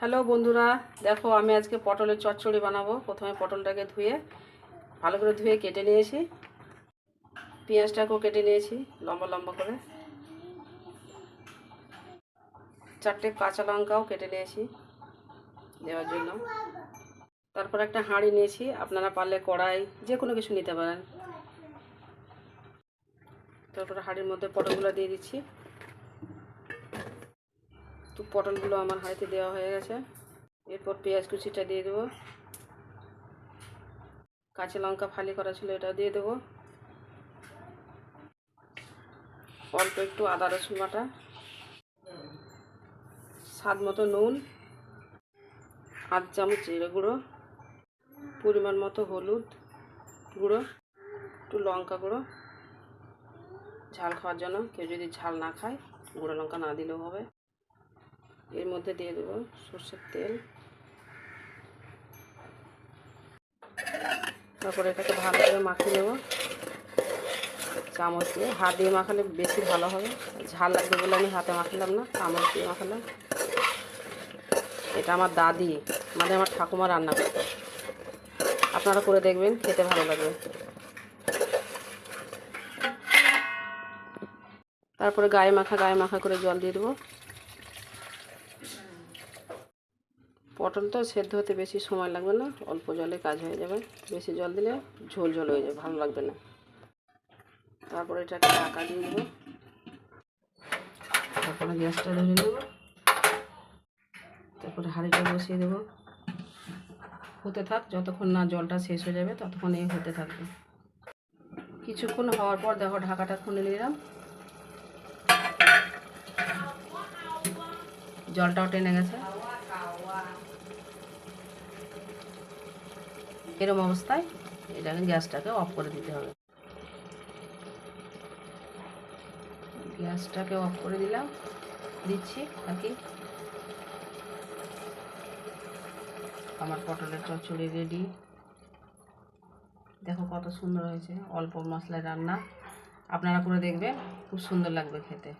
Hello বন্ধুরা, দেখো আমি আজকে পটলের চচ্চড়ি বানাবো। প্রথমে পটলটাকে ধুয়ে, ভালো করে ধুয়ে কেটে নিয়েছি। পেঁয়াজটাকেও কেটে নিয়েছি, লম্বা লম্বা করে। চারটে কাঁচা লঙ্কাও কেটে নিয়েছি দেওয়ার জন্য। তারপর একটা হাঁড়ি নিয়েছি, আপনারা পারলে কড়াই, যে কোনো কিছু নিতে পারেন। তারপর হাঁড়ির মধ্যে পটলগুলো দিয়ে দিচ্ছি। তো পটলগুলো আমার হাতে দেওয়া হয়ে গেছে। এরপর পেঁয়াজ কুচিটা দিয়ে দেবো। কাঁচা লঙ্কা ফালি করা ছিল এটা দিয়ে দেবো। অল্প একটু আদা রসুন বাটা। স্বাদ মতো নুন। আধ চামচ জিরে গুঁড়ো। পরিমাণ মতো হলুদ গুঁড়ো। একটু লঙ্কা গুঁড়ো। ঝাল খাওয়ার জন্য কেউ যদি ঝাল না খায়, গুঁড়ো লঙ্কা না দিলেও হবে। এর মধ্যে দিয়ে দেবো সর্ষের তেল। তারপরে এটাকে ভালো করে মাখিয়ে নেব। চামচ দিয়ে। হাত দিয়ে মাখালে বেশি ভালো হবে। ঝাল লাগবে বলে আমি হাতে মাখলাম না, চামচ দিয়ে মাখালাম। এটা আমার দাদি মানে আমার ঠাকুমা রান্না করতো। আপনারা করে দেখবেন, খেতে ভালো লাগবে। তারপরে গায়ে মাখা গায়ে মাখা করে জল দিয়ে দেবো। পটল তো সেদ্ধ হতে বেশি সময় লাগবে না, অল্প জলে কাজ হয়ে যাবে। বেশি জল দিলে ঝোল ঝোল হয়ে যাবে, ভালো লাগবে না। তারপরে এটাকে ঢাকা দিয়ে দেবো। তারপরে গ্যাসটা ধরে নেব। তারপরে হাঁড়িটা বসিয়ে দেবো। হতে থাক, যতক্ষণ না জলটা শেষ হয়ে যাবে ততক্ষণ এই হতে থাকবে। কিছুক্ষণ হওয়ার পর দেখো ঢাকাটা খুলে নিলাম। জলটাও টেনে গেছে। এরম অবস্থায় এটাকে গ্যাসটাকে অফ করে দিতে হবে। গ্যাসটাকে অফ করে দিলাম, দিচ্ছি নাকি আমার পটলের চচ্চড়ি রেডি দেখো কত সুন্দর হয়েছে, অল্প মশলায় রান্না। আপনারা করে দেখবেন, খুব সুন্দর লাগবে খেতে।